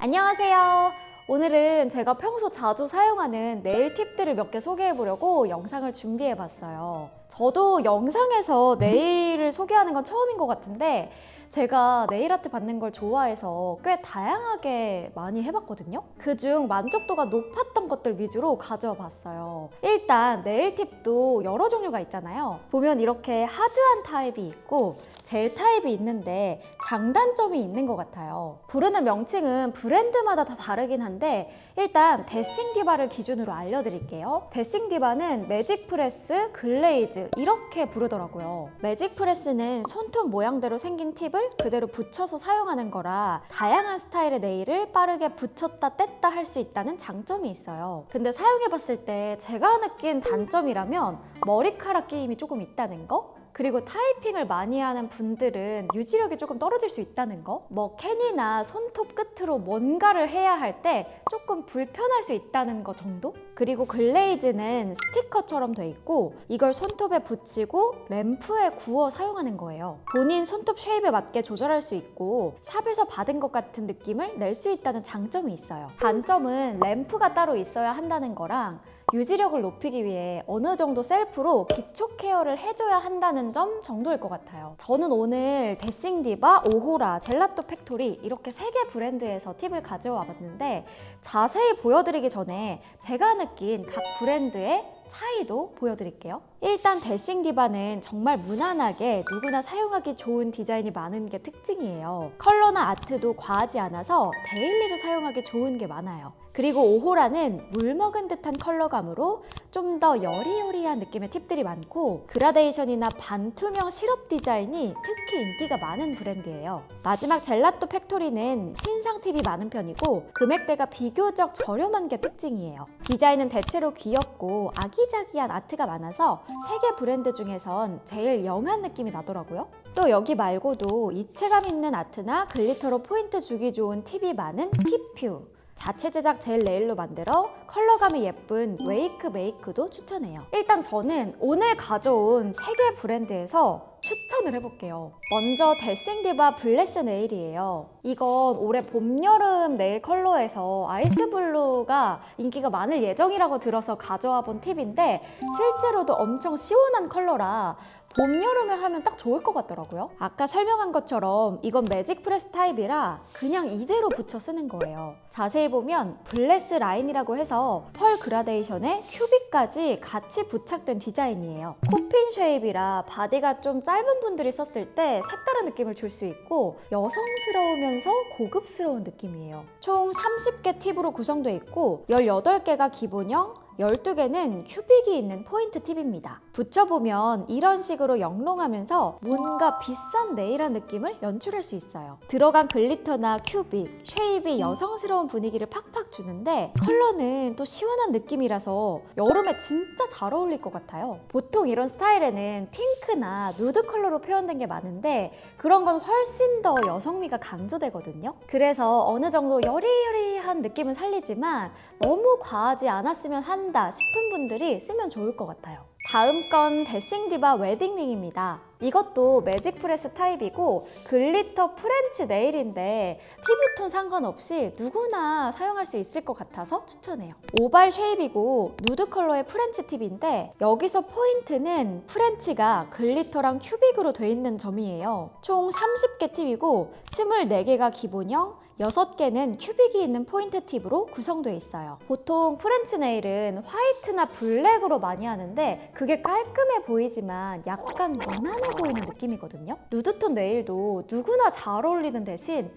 안녕하세요. 오늘은 제가 평소 자주 사용하는 네일 팁들을 몇 개 소개해 보려고 영상을 준비해 봤어요. 저도 영상에서 네일을 소개하는 건 처음인 것 같은데 제가 네일 아트 받는 걸 좋아해서 꽤 다양하게 많이 해봤거든요. 그중 만족도가 높았던 것들 위주로 가져와 봤어요. 일단 네일 팁도 여러 종류가 있잖아요. 보면 이렇게 하드한 타입이 있고 젤 타입이 있는데 장단점이 있는 것 같아요. 부르는 명칭은 브랜드마다 다 다르긴 한데 일단 데싱 디바를 기준으로 알려드릴게요. 데싱 디바는 매직 프레스, 글레이즈 이렇게 부르더라고요. 매직 프레스는 손톱 모양대로 생긴 팁을 그대로 붙여서 사용하는 거라 다양한 스타일의 네일을 빠르게 붙였다 뗐다 할 수 있다는 장점이 있어요. 근데 사용해봤을 때 제가 느낀 단점이라면 머리카락 끼임이 조금 있다는 거? 그리고 타이핑을 많이 하는 분들은 유지력이 조금 떨어질 수 있다는 거? 뭐 캔이나 손톱 끝으로 뭔가를 해야 할 때 조금 불편할 수 있다는 거 정도? 그리고 글레이즈는 스티커처럼 돼 있고 이걸 손톱에 붙이고 램프에 구워 사용하는 거예요. 본인 손톱 쉐입에 맞게 조절할 수 있고 샵에서 받은 것 같은 느낌을 낼 수 있다는 장점이 있어요. 단점은 램프가 따로 있어야 한다는 거랑 유지력을 높이기 위해 어느 정도 셀프로 기초 케어를 해줘야 한다는 점 정도일 것 같아요. 저는 오늘 데싱 디바, 오호라, 젤라또 팩토리 이렇게 세 개 브랜드에서 팁을 가져와 봤는데 자세히 보여드리기 전에 제가 느낀 각 브랜드의 차이도 보여드릴게요. 일단 데싱 디바는 정말 무난하게 누구나 사용하기 좋은 디자인이 많은 게 특징이에요. 컬러나 아트도 과하지 않아서 데일리로 사용하기 좋은 게 많아요. 그리고 오호라는 물 먹은 듯한 컬러감으로 좀 더 여리여리한 느낌의 팁들이 많고 그라데이션이나 반투명 시럽 디자인이 특히 인기가 많은 브랜드예요. 마지막 젤라또 팩토리는 신상 팁이 많은 편이고 금액대가 비교적 저렴한 게 특징이에요. 디자인은 대체로 귀엽고 아기 자기한 아트가 많아서 세개 브랜드 중에선 제일 영한 느낌이 나더라고요. 또 여기 말고도 입체감 있는 아트나 글리터로 포인트 주기 좋은 팁이 많은 피퓨. 자체 제작 젤 네일로 만들어 컬러감이 예쁜 웨이크 메이크도 추천해요. 일단 저는 오늘 가져온 세 개 브랜드에서 추천을 해볼게요. 먼저 데싱 디바 블레스 네일이에요. 이건 올해 봄, 여름 네일 컬러에서 아이스 블루가 인기가 많을 예정이라고 들어서 가져와 본 팁인데 실제로도 엄청 시원한 컬러라 봄, 여름에 하면 딱 좋을 것 같더라고요. 아까 설명한 것처럼 이건 매직 프레스 타입이라 그냥 이대로 붙여 쓰는 거예요. 자세히 보면 블레스 라인이라고 해서 펄 그라데이션에 큐빅까지 같이 부착된 디자인이에요. 코핀 쉐입이라 바디가 좀 짧은 분들이 썼을 때 색다른 느낌을 줄 수 있고 여성스러우면서 고급스러운 느낌이에요. 총 30개 팁으로 구성되어 있고 18개가 기본형, 12개는 큐빅이 있는 포인트 팁입니다. 붙여보면 이런 식으로 영롱하면서 뭔가 비싼 네일한 느낌을 연출할 수 있어요. 들어간 글리터나 큐빅, 쉐입이 여성스러운 분위기를 팍팍 주는데 컬러는 또 시원한 느낌이라서 여름에 진짜 잘 어울릴 것 같아요. 보통 이런 스타일에는 핑크나 누드 컬러로 표현된 게 많은데 그런 건 훨씬 더 여성미가 강조되거든요. 그래서 어느 정도 여리여리한 느낌은 살리지만 너무 과하지 않았으면 한다 싶은 분들이 쓰면 좋을 것 같아요. 다음 건 데싱 디바 웨딩링입니다. 이것도 매직 프레스 타입이고 글리터 프렌치 네일인데 피부톤 상관없이 누구나 사용할 수 있을 것 같아서 추천해요. 오발 쉐입이고 누드 컬러의 프렌치 팁인데 여기서 포인트는 프렌치가 글리터랑 큐빅으로 돼 있는 점이에요. 총 30개 팁이고 24개가 기본형, 6개는 큐빅이 있는 포인트 팁으로 구성되어 있어요. 보통 프렌치 네일은 화이트나 블랙으로 많이 하는데 그게 깔끔해 보이지만 약간 무난해 보이는 느낌이거든요. 누드톤 네일도 누구나 잘 어울리는 대신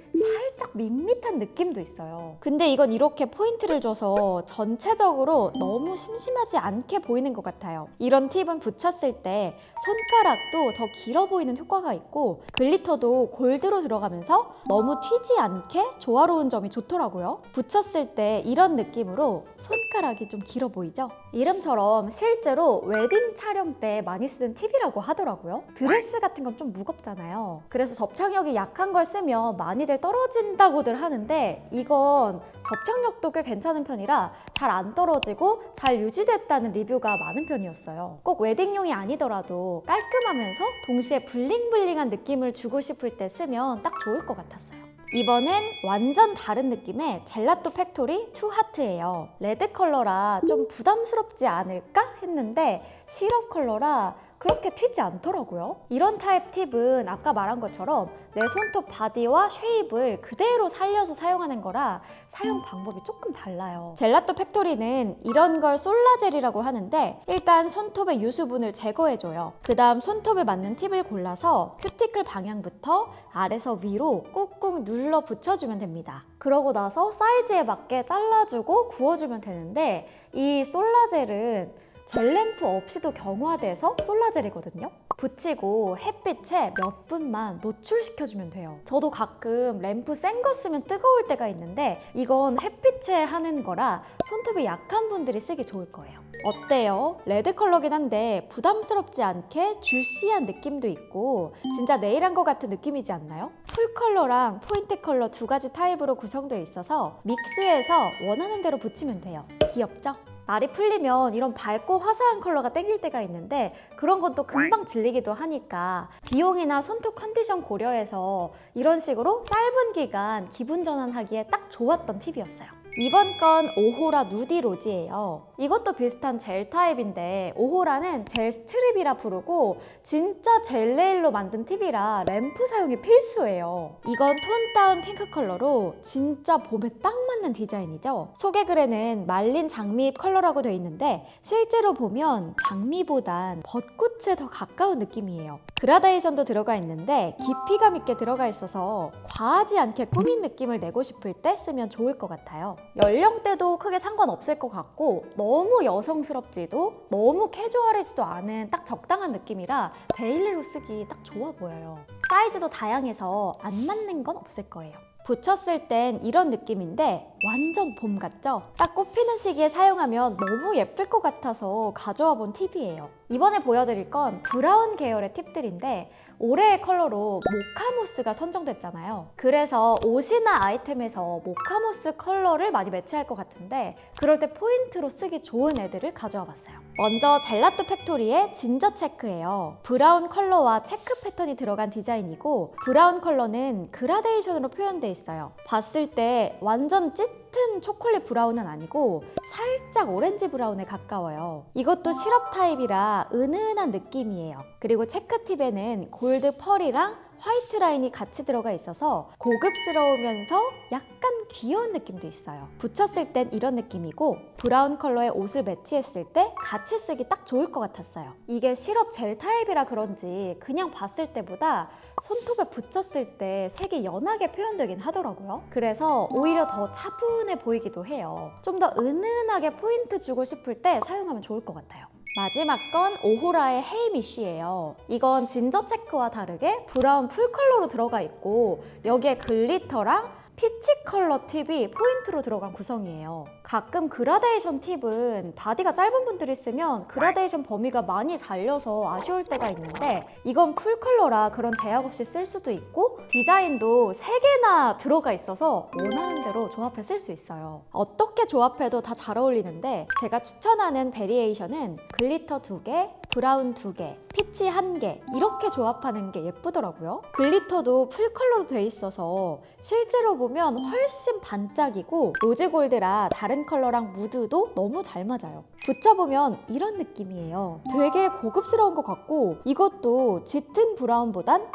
살짝 밋밋한 느낌도 있어요. 근데 이건 이렇게 포인트를 줘서 전체적으로 너무 심심하지 않게 보이는 것 같아요. 이런 팁은 붙였을 때 손가락도 더 길어 보이는 효과가 있고 글리터도 골드로 들어가면서 너무 튀지 않게 조화로운 점이 좋더라고요. 붙였을 때 이런 느낌으로 손가락이 좀 길어 보이죠? 이름처럼 실제로 웨딩 촬영 때 많이 쓰는 팁이라고 하더라고요. 드레스 같은 건 좀 무겁잖아요. 그래서 접착력이 약한 걸 쓰면 많이들 떨어 진다고들 하는데 이건 접착력도 꽤 괜찮은 편이라 잘 안 떨어지고 잘 유지됐다는 리뷰가 많은 편이었어요. 꼭 웨딩용이 아니더라도 깔끔하면서 동시에 블링블링한 느낌을 주고 싶을 때 쓰면 딱 좋을 것 같았어요. 이번엔 완전 다른 느낌의 젤라또 팩토리 투 하트예요. 레드 컬러라 좀 부담스럽지 않을까 했는데 시럽 컬러라 그렇게 튀지 않더라고요. 이런 타입 팁은 아까 말한 것처럼 내 손톱 바디와 쉐입을 그대로 살려서 사용하는 거라 사용 방법이 조금 달라요. 젤라또 팩토리는 이런 걸 솔라젤이라고 하는데 일단 손톱의 유수분을 제거해줘요. 그 다음 손톱에 맞는 팁을 골라서 큐티클 방향부터 아래서 위로 꾹꾹 눌러 붙여주면 됩니다. 그러고 나서 사이즈에 맞게 잘라주고 구워주면 되는데 이 솔라젤은 젤램프 없이도 경화돼서 솔라젤이거든요. 붙이고 햇빛에 몇 분만 노출시켜주면 돼요. 저도 가끔 램프 센 거 쓰면 뜨거울 때가 있는데 이건 햇빛에 하는 거라 손톱이 약한 분들이 쓰기 좋을 거예요. 어때요? 레드 컬러긴 한데 부담스럽지 않게 주시한 느낌도 있고 진짜 네일 한 것 같은 느낌이지 않나요? 풀 컬러랑 포인트 컬러 두 가지 타입으로 구성되어 있어서 믹스해서 원하는 대로 붙이면 돼요. 귀엽죠? 날이 풀리면 이런 밝고 화사한 컬러가 땡길 때가 있는데 그런 건 또 금방 질리기도 하니까 비용이나 손톱 컨디션 고려해서 이런 식으로 짧은 기간 기분 전환하기에 딱 좋았던 팁이었어요. 이번 건 오호라 누디 로지예요. 이것도 비슷한 젤 타입인데 오호라는 젤 스트립이라 부르고 진짜 젤 네일로 만든 팁이라 램프 사용이 필수예요. 이건 톤 다운 핑크 컬러로 진짜 봄에 딱 맞는 디자인이죠. 소개 글에는 말린 장미 컬러라고 돼 있는데 실제로 보면 장미보단 벚꽃에 더 가까운 느낌이에요. 그라데이션도 들어가 있는데 깊이감 있게 들어가 있어서 과하지 않게 꾸민 느낌을 내고 싶을 때 쓰면 좋을 것 같아요. 연령대도 크게 상관없을 것 같고 너무 여성스럽지도 너무 캐주얼해지도 않은 딱 적당한 느낌이라 데일리로 쓰기 딱 좋아 보여요. 사이즈도 다양해서 안 맞는 건 없을 거예요. 붙였을 땐 이런 느낌인데 완전 봄 같죠? 딱 꽃피는 시기에 사용하면 너무 예쁠 것 같아서 가져와 본 팁이에요. 이번에 보여드릴 건 브라운 계열의 팁들인데 올해의 컬러로 모카무스가 선정됐잖아요. 그래서 옷이나 아이템에서 모카무스 컬러를 많이 매치할 것 같은데 그럴 때 포인트로 쓰기 좋은 애들을 가져와 봤어요. 먼저 젤라또 팩토리의 진저 체크예요. 브라운 컬러와 체크 패턴이 들어간 디자인이고 브라운 컬러는 그라데이션으로 표현돼 있어요. 봤을 때 완전 짙은 초콜릿 브라운은 아니고 살짝 오렌지 브라운에 가까워요. 이것도 시럽 타입이라 은은한 느낌이에요. 그리고 체크 팁에는 골드 펄이랑 화이트 라인이 같이 들어가 있어서 고급스러우면서 약간 귀여운 느낌도 있어요. 붙였을 땐 이런 느낌이고 브라운 컬러의 옷을 매치했을 때 같이 쓰기 딱 좋을 것 같았어요. 이게 시럽 젤 타입이라 그런지 그냥 봤을 때보다 손톱에 붙였을 때 색이 연하게 표현되긴 하더라고요. 그래서 오히려 더 차분해 보이기도 해요. 좀 더 은은하게 포인트 주고 싶을 때 사용하면 좋을 것 같아요. 마지막 건 오호라의 헤이미쉬예요. 이건 진저 체크와 다르게 브라운 풀 컬러로 들어가 있고 여기에 글리터랑 피치 컬러 팁이 포인트로 들어간 구성이에요. 가끔 그라데이션 팁은 바디가 짧은 분들이 쓰면 그라데이션 범위가 많이 잘려서 아쉬울 때가 있는데 이건 풀 컬러라 그런 제약 없이 쓸 수도 있고 디자인도 3개나 들어가 있어서 원하는 대로 조합해 쓸 수 있어요. 어떻게 조합해도 다 잘 어울리는데 제가 추천하는 베리에이션은 글리터 2개, 브라운 2개, 피치 1개 이렇게 조합하는 게 예쁘더라고요. 글리터도 풀 컬러로 돼 있어서 실제로 보면 훨씬 반짝이고 로즈 골드라 다른 컬러랑 무드도 너무 잘 맞아요. 붙여보면 이런 느낌이에요. 되게 고급스러운 것 같고 이것도 짙은 브라운보단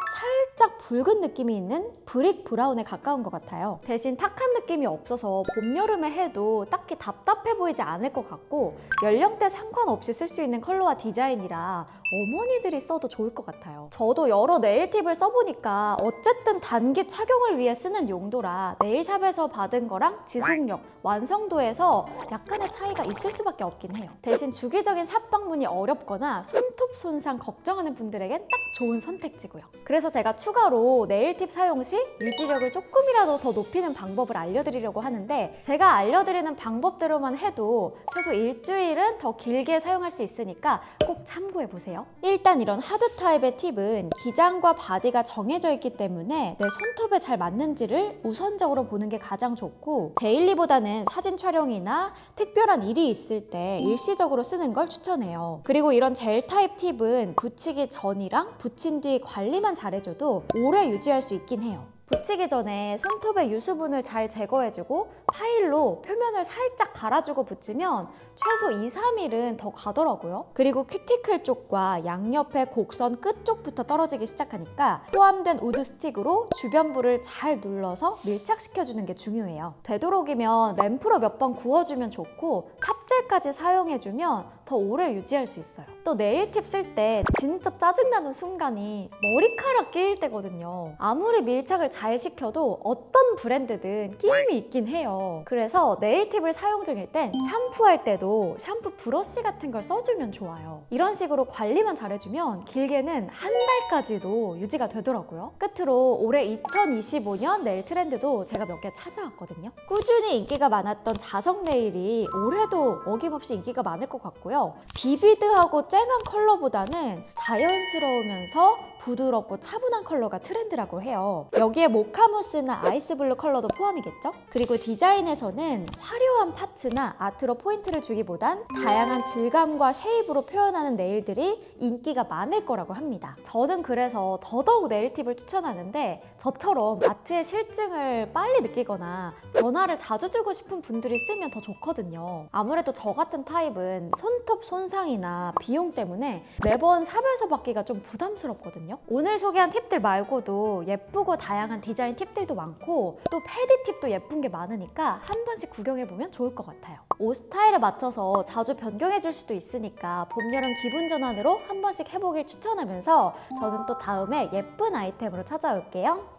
살짝 붉은 느낌이 있는 브릭 브라운에 가까운 것 같아요. 대신 탁한 느낌이 없어서 봄, 여름에 해도 딱히 답답해 보이지 않을 것 같고 연령대 상관없이 쓸 수 있는 컬러와 디자인이라 어머니들이 써도 좋을 것 같아요. 저도 여러 네일 팁을 써보니까 어쨌든 단기 착용을 위해 쓰는 용도라 네일샵에서 받은 거랑 지속력, 완성도에서 약간의 차이가 있을 수밖에 없긴 해요. 대신 주기적인 샵 방문이 어렵거나 손톱 손상 걱정하는 분들에겐 딱 좋은 선택지고요. 그래서 제가 추가로 네일 팁 사용 시 유지력을 조금이라도 더 높이는 방법을 알려드리려고 하는데 제가 알려드리는 방법대로만 해도 최소 일주일은 더 길게 사용할 수 있으니까 꼭 참고해 보세요. 일단 이런 하드 타입의 팁은 기장과 바디가 정해져 있기 때문에 내 손톱에 잘 맞는지를 우선적으로 보는 게 가장 좋고 데일리보다는 사진 촬영이나 특별한 일이 있을 때 일시적으로 쓰는 걸 추천해요. 그리고 이런 젤 타입 팁은 붙이기 전이랑 붙인 뒤 관리만 잘해줘도 오래 유지할 수 있긴 해요. 붙이기 전에 손톱의 유수분을 잘 제거해주고 파일로 표면을 살짝 갈아주고 붙이면 최소 2, 3일은 더 가더라고요. 그리고 큐티클 쪽과 양옆의 곡선 끝 쪽부터 떨어지기 시작하니까 포함된 우드 스틱으로 주변부를 잘 눌러서 밀착시켜주는 게 중요해요. 되도록이면 램프로 몇 번 구워주면 좋고 탑젤까지 사용해주면 더 오래 유지할 수 있어요. 또 네일팁 쓸 때 진짜 짜증나는 순간이 머리카락 끼일 때거든요. 아무리 밀착을 잘 시켜도 어떤 브랜드든 끼임이 있긴 해요. 그래서 네일팁을 사용 중일 땐 샴푸할 때도 샴푸 브러쉬 같은 걸 써주면 좋아요. 이런 식으로 관리만 잘해주면 길게는 한 달까지도 유지가 되더라고요. 끝으로 올해 2025년 네일 트렌드도 제가 몇 개 찾아왔거든요. 꾸준히 인기가 많았던 자석 네일이 올해도 어김없이 인기가 많을 것 같고요. 비비드하고 쨍한 컬러보다는 자연스러우면서 부드럽고 차분한 컬러가 트렌드라고 해요. 여기에 모카무스나 아이스블루 컬러도 포함이겠죠? 그리고 디자인에서는 화려한 파츠나 아트로 포인트를 주기보단 다양한 질감과 쉐입으로 표현하는 네일들이 인기가 많을 거라고 합니다. 저는 그래서 더더욱 네일 팁을 추천하는데 저처럼 아트의 실증을 빨리 느끼거나 변화를 자주 주고 싶은 분들이 쓰면 더 좋거든요. 아무래도 저 같은 타입은 손톱 손상이나 비용 때문에 매번 샵에서 받기가 좀 부담스럽거든요. 오늘 소개한 팁들 말고도 예쁘고 다양 한 디자인 팁들도 많고 또 패디 팁도 예쁜 게 많으니까 한 번씩 구경해보면 좋을 것 같아요. 옷 스타일에 맞춰서 자주 변경해 줄 수도 있으니까 봄, 여름 기분 전환으로 한 번씩 해보길 추천하면서 저는 또 다음에 예쁜 아이템으로 찾아올게요.